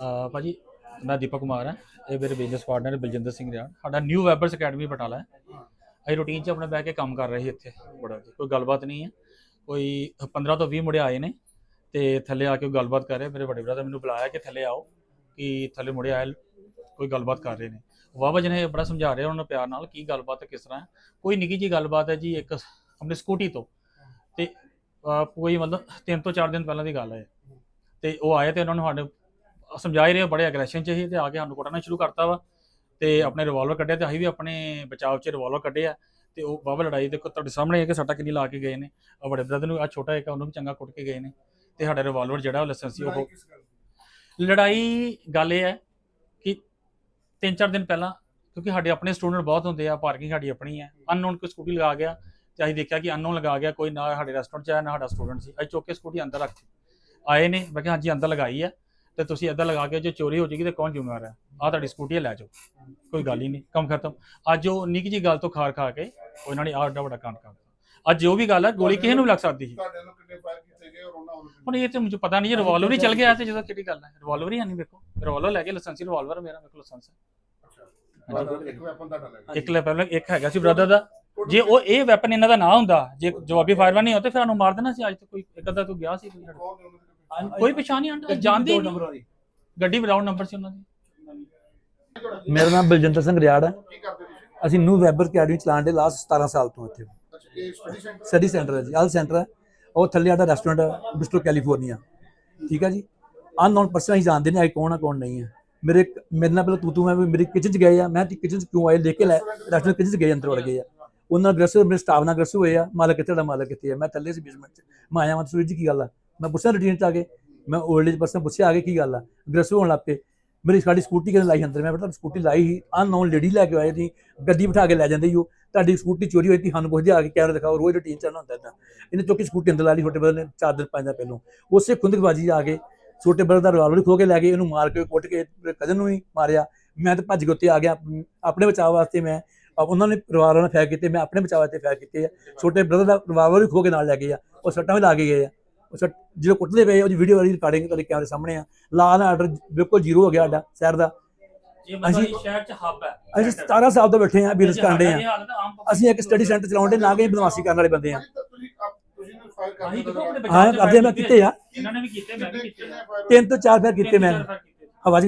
ਅਹ ਭਾਜੀ ਮੈਂ ਦੀਪਕ ਕੁਮਾਰ ਹਾਂ। ਇਹ ਮੇਰੇ ਬਿਜ਼ਨਸ ਪਾਰਟਨਰ ਬਲਜਿੰਦਰ ਸਿੰਘ ਰਿਆੜ। ਸਾਡਾ ਨਿਊ ਵੈਬਰਸ ਅਕੈਡਮੀ ਬਟਾਲਾ ਹੈ। ਅਸੀਂ ਰੂਟੀਨ 'ਚ ਆਪਣੇ ਬਹਿ ਕੇ ਕੰਮ ਕਰ ਰਹੇ ਸੀ ਇੱਥੇ। ਬੜਾ ਵਧੀਆ। ਕੋਈ ਗੱਲਬਾਤ ਨਹੀਂ ਹੈ। ਕੋਈ 15 ਤੋਂ 20 ਮੁੰਡੇ ਆਏ ਨੇ ਤੇ ਥੱਲੇ ਆ ਕੇ ਉਹ ਗੱਲਬਾਤ ਕਰ ਰਹੇ। ਮੇਰੇ ਵੱਡੇ ਬ੍ਰਦਰ ਮੈਨੂੰ ਬੁਲਾਇਆ ਕਿ ਥੱਲੇ ਆਓ ਕਿ ਥੱਲੇ ਮੁੰਡੇ ਆਏ ਕੋਈ ਗੱਲਬਾਤ ਕਰ ਰਹੇ ਨੇ। ਵਾਵਾ ਜੀ ਨੇ ਬੜਾ ਸਮਝਾ ਰਹੇ ਉਹਨਾਂ ਨੂੰ ਪਿਆਰ ਨਾਲ ਕੀ ਗੱਲਬਾਤ ਹੈ, ਕਿਸ ਤਰ੍ਹਾਂ ਹੈ। ਕੋਈ ਨਿੱਕੀ ਜੀ ਗੱਲਬਾਤ ਹੈ ਜੀ ਇੱਕ ਆਪਣੀ ਸਕੂਟੀ ਤੋਂ। ਤੇ ਅਹ ਕੋਈ ਮਤਲਬ ਤਿੰਨ ਤੋਂ ਚਾਰ ਦਿਨ ਪਹਿਲਾਂ ਦੀ ਗੱਲ ਹੈ। ਤੇ ਉਹ ਆਏ ਤੇ ਉਹਨਾਂ ਨੂੰ ਸਾਡੇ ਸਮਝਾ ਹੀ ਰਹੇ ਬੜੇ ਐਗਰੈਸ਼ਨ ਚ ਸੀ ਤੇ ਆ ਕੇ ਸਾਨੂੰ ਕੁੱਟਣਾ ਸ਼ੁਰੂ ਕਰਤਾ ਵਾ ਤੇ ਆਪਣੇ ਰਿਵਾਲਵਰ ਕੱਢਿਆ ਤੇ ਅਸੀਂ ਵੀ ਆਪਣੇ ਬਚਾਅ ਚ ਰਿਵਾਲਵਰ ਕੱਢਿਆ ਤੇ ਉਹ ਬਾਬਾ ਲੜਾਈ ਦੇ ਤੁਹਾਡੇ ਸਾਹਮਣੇ ਹੈ ਕਿ ਸੱਟਾ ਕਿੰਨੀ ਲਾ ਕੇ ਗਏ ਨੇ ਆ ਬੜੇ ਬ੍ਰਦਰ ਨੂੰ ਆ ਛੋਟਾ ਇੱਕ ਉਹਨੂੰ ਵੀ ਚੰਗਾ ਕੁੱਟ ਕੇ ਗਏ ਨੇ ਤੇ ਸਾਡਾ ਰਿਵਾਲਵਰ ਜਿਹੜਾ ਉਹ ਲਾਇਸੈਂਸੀ ਉਹ ਲੜਾਈ ਗੱਲ ਇਹ ਹੈ ਕਿ ਤਿੰਨ ਚਾਰ ਦਿਨ ਪਹਿਲਾਂ ਕਿਉਂਕਿ ਸਾਡੇ ਆਪਣੇ ਸਟੂਡੈਂਟ ਬਹੁਤ ਹੁੰਦੇ ਆ ਪਾਰਕਿੰਗ ਸਾਡੀ ਆਪਣੀ ਹੈ ਅਨਨੋਨ ਕੋਈ ਸਕੂਟੀ ਲਗਾ ਗਿਆ ਤੇ ਅਸੀਂ ਦੇਖਿਆ ਕਿ ਅਨਨੋਨ ਲਗਾ ਗਿਆ ਕੋਈ ਨਾ ਸਾਡੇ ਰੈਸਟੋਰੈਂਟ ਚ ਆਇਆ ਨਾ ਸਾਡਾ ਸਟੂਡੈਂਟ ਸੀ ਅਸੀਂ ਚੁੱਕ ਕੇ ਸਕੂਟੀ ਅੰਦਰ ਰੱਖੀ ਆਏ ਨੇ ਮੈਂ ਕਿਹਾ ਹਾਂਜੀ ਅੰਦਰ ਲਗਾਈ ਹੈ ਤੇ ਤੁਸੀਂ ਇੱਦਾਂ ਲਗਾ ਕੇ ਜੇ ਚੋਰੀ ਹੋ ਜੇਗੀ ਤੇ ਕੌਣ ਜ਼ਿੰਮੇਵਾਰ ਹੈ? ਆ ਤੁਹਾਡੀ ਸਕੂਟੀ ਹੈ, ਲੈ ਜਾਓ। ਕੋਈ ਗੱਲ ਹੀ ਨਹੀਂ ਕੰਮ ਖਤਮ। ਅੱਜ ਉਹ ਨਿੱਕੀ ਜੀ ਗੱਲ ਤੋਂ ਖਾਰ ਖਾ ਕੇ ਉਹ ਇਹਨਾਂ ਨੇ ਆਹ ਵੱਡਾ ਵੱਡਾ ਕਾਂਡ ਕਰਤਾ ਅੱਜ ਜੋ ਵੀ ਗੱਲ ਹੈ ਗੋਲੀ ਕਿਸੇ ਨੂੰ ਵੀ ਲੱਗ ਸਕਦੀ ਸੀ। ਤੁਹਾਡੇ ਨੂੰ ਕਿੰਨੇ ਫਾਇਰ ਕੀਤੇ ਗਏ ਔਰ ਉਹਨਾਂ? ਹੁਣ ਇਹ ਤੇ ਮੈਨੂੰ ਪਤਾ ਨਹੀਂ ਜੇ ਰਿਵਾਲਵਰ ਹੀ ਚੱਲ ਗਿਆ ਤੇ ਜਦੋਂ ਕਿਹੜੀ ਗੱਲ ਹੈ ਰਿਵਾਲਵਰ ਹੀ ਨਹੀਂ ਵੇਖੋ ਰਿਵਾਲਵਰ ਲੈ ਕੇ ਲਾਇਸੈਂਸੀ ਰਿਵਾਲਵਰ ਮੇਰਾ ਮੇਰੇ ਕੋਲ ਲਾਇਸੈਂਸ ਹੈ। ਇੱਕ ਵੈਪਨ ਤੁਹਾਡਾ ਲੱਗਾ ਇੱਕ ਹੈਗਾ ਸੀ ਬ੍ਰਦਰ ਦਾ। ਜੇ ਉਹ ਇਹ ਵੈਪਨ ਇਹਨਾਂ ਦਾ ਨਾ ਹੁੰਦਾ ਜੇ ਜਵਾਬੀ ਫਾਇਰ ਨਹੀਂ ਹੁੰਦਾ ਫਿਰ ਸਾਨੂੰ ਮਾਰ ਦੇਣਾ ਸੀ। ਅੱਜ ਤੱਕ ਕੋਈ ਇੱਕ ਅੱਧਾ ਤੂੰ ਗਿਆ ਸੀ। ਕੋਈ ਦੇ ਕੋਈ ਪਛਾਣ ਨਹੀਂ ਆਂਦਾ ਜਾਣਦੇ ਹੀ ਨਹੀਂ। ਗੱਡੀ ਵਿਦਾਊਟ ਨੰਬਰ ਸੀ ਉਹਨਾਂ ਦੀ। ਮੇਰਾ ਨਾਮ ਬਲਜਿੰਦਰ ਸਿੰਘ ਰਿਆੜ ਹੈ। ਕੀ ਕਰਦੇ ਤੁਸੀਂ ਅਸੀਂ ਨਿਊ ਵੈਬਰ ਅਕੈਡਮੀ ਚਲਾਉਣ ਦੇ ਲਾਸਟ 17 ਸਾਲ ਤੋਂ ਇੱਥੇ। ਅੱਛਾ ਇਹ ਸਟੱਡੀ ਸੈਂਟਰ ਸਟੱਡੀ ਸੈਂਟਰ ਹੈ ਜੀ ਆਲ ਸੈਂਟਰ ਹੈ। ਉਹ ਥੱਲੇ ਸਾਡਾ ਰੈਸਟੋਰੈਂਟ ਹੈ ਬਿਸਟੋ ਕੈਲੀਫੋਰਨੀਆ ਠੀਕ ਹੈ ਜੀ? ਅਨਨੋਨ ਪਰਸਨ ਹੀ ਜਾਣਦੇ ਨੇ ਆਈ ਕੌਣ ਆ ਕੌਣ ਨਹੀਂ ਹੈ। ਮੇਰੇ ਮੇਰੇ ਨਾਲ ਪਹਿਲਾਂ ਤੂੰ ਤੂੰ ਮੈਂ ਵੀ ਮੇਰੀ ਕਿਚਨ ਚ ਗਏ ਆ। ਮੈਂ ਕਿਚਨ ਚ ਕਿਉਂ ਆਏ? ਲੈ ਕੇ ਲੈ। ਰੈਸਟੋਰੈਂਟ ਕਿਚਨ ਚ ਗਏ ਅੰਦਰ ਵੜ ਗਏ ਆ। ਉਹਨਾਂ ਨਾਲ ਅਗਰੈਸਿਵ ਮੇਰੇ ਸਟਾਫ ਨਾਲ ਅਗਰੈਸਿਵ ਹੋਏ ਆ। ਮਾਲਕ ਕਿੱਥੇ ਦਾ ਮਾਲਕ ਕਿੱਥੇ ਆ। ਮੈਂ ਥੱਲੇ ਸੀ ਬੇਸਮੈਂਟ ਚ। ਮੈਂ ਆਇਆ ਮੈਂ ਸੂਰਜ ਕੀ ਗੱਲ ਆ? ਮੈਂ ਪੁੱਛਿਆ ਰੂਟੀਨ ਚ ਆ ਕੇ, ਮੈਂ 올ਡ ਏਜ ਪਰਸਨ ਪੁੱਛਿਆ, ਆ ਕੇ ਕੀ ਗੱਲ ਆ? ਅਗਰੈਸਿਵ ਹੋਣ ਲੱਗ ਪਏ। ਮੇਰੀ ਸਾਡੀ ਸਕੂਟੀ ਕਿਹਨੇ ਲਾਈ ਅੰਦਰ? ਮੈਂ ਬੇਟਾ ਸਕੂਟੀ ਲਾਈ ਸੀ। ਅਨਨੋਨ ਲੇਡੀ ਲੈ ਕੇ ਆਏ ਸੀ ਗੱਡੀ ਬਿਠਾ ਕੇ ਲੈ ਜਾਂਦੇ ਸੀ ਉਹ। ਤੁਹਾਡੀ ਸਕੂਟੀ ਚੋਰੀ ਹੋਈ ਸੀ, ਸਾਨੂੰ ਪੁੱਛਦੇ ਆ ਕੇ ਕੈਮਰਾ ਦਿਖਾਓ, ਰੋਜ਼ ਰੂਟੀਨ 'ਚ ਚੱਲਣਾ ਹੁੰਦਾ ਤਾਂ ਇਹਨੇ ਚੁੱਕ ਕੇ ਸਕੂਟੀ ਅੰਦਰ ਲਾ ਲਈ, ਛੋਟੇ ਬਦਰ ਨੇ, ਚਾਰ ਦਿਨ, ਪੰਜ ਦਿਨ ਪਹਿਲੋਂ। ਉਸੇ ਖੁੰਦਕਬਾਜੀ ਆ ਕੇ, ਛੋਟੇ ਬਦਰ ਦਾ ਰਿਵਾਲਵਰ ਖੋ ਕੇ ਲੈ ਗਏ, ਇਹਨੂੰ ਮਾਰ ਕੇ, ਕੁੱਟ ਕੇ ਕਜ਼ਨ ਨੂੰ ਵੀ ਮਾਰਿਆ। ਮੈਂ ਤਾਂ ਭੱਜ ਕੇ ਉੱਤੇ ਆ ਗਿਆ ਆਪਣੇ ਬਚਾਅ ਵਾਸਤੇ ਮੈਂ ਉਹਨਾਂ ਨੇ ਰਿਵਾਲਵਰ ਨਾਲ ਫਾਇਰ ਕੀਤੇ, ਮੈਂ ਆਪਣੇ ਬਚਾਅ ਵਾਸਤੇ ਫੈਰ ਕੀਤੇ ਆ। ਛੋਟੇ ਬ੍ਰਦਰ ਦਾ ਰਿਵਾਲਵਰ ਵੀ ਖੋ ਕੇ ਨਾਲ ਲੈ ਗਏ ਆ, ਉਹ ਸੱਟਾਂ ਵੀ ਲਾ ਕੇ ਗਏ ਆ। ਉਹ ਸੱਟ ਜਦੋਂ ਕੁੱਟਦੇ ਪਏ ਉਹਦੀ ਵੀਡੀਓ ਵਾਲੀ ਰਿਕਾਰਡਿੰਗ ਤੁਹਾਡੇ ਕੈਮਰੇ ਸਾਹਮਣੇ ਆ। ਲਾ ਐਂਡ ਆਰਡਰ ਬਿਲਕੁਲ ਜ਼ੀਰੋ ਹੋ ਗਿਆ ਸਾਡਾ ਸ਼ਹਿਰ ਦਾ। ਅਸੀਂ- ਸ਼ਹਿਰ ਚ ਹੱਬ ਹੈ। ਅਸੀਂ 17 ਸਾਲ ਤੋਂ ਬੈਠੇ ਆ ਬਿਜ਼ਨਸ ਕਰਦੇ ਆ ਅਸੀਂ ਇੱਕ ਸਟੱਡੀ ਸੈਂਟਰ ਚਲਾਉਂਦੇ ਨਾ ਕਿ ਬਦਮਾਸ਼ੀ ਕਰਨ ਵਾਲੇ ਬੰਦੇ ਆ ਹੋ। ਕਰਦੇ ਮੈਂ ਕੀਤੇ ਆ। ਇਹਨਾਂ ਨੇ ਵੀ ਕੀਤੇ ਮੈਂ ਵੀ ਕਿੰਨੇ ਕੀਤੇ ਤਿੰਨ ਤੋਂ ਚਾਰ ਫੇਰ ਕੀਤੇ ਮੈਂ।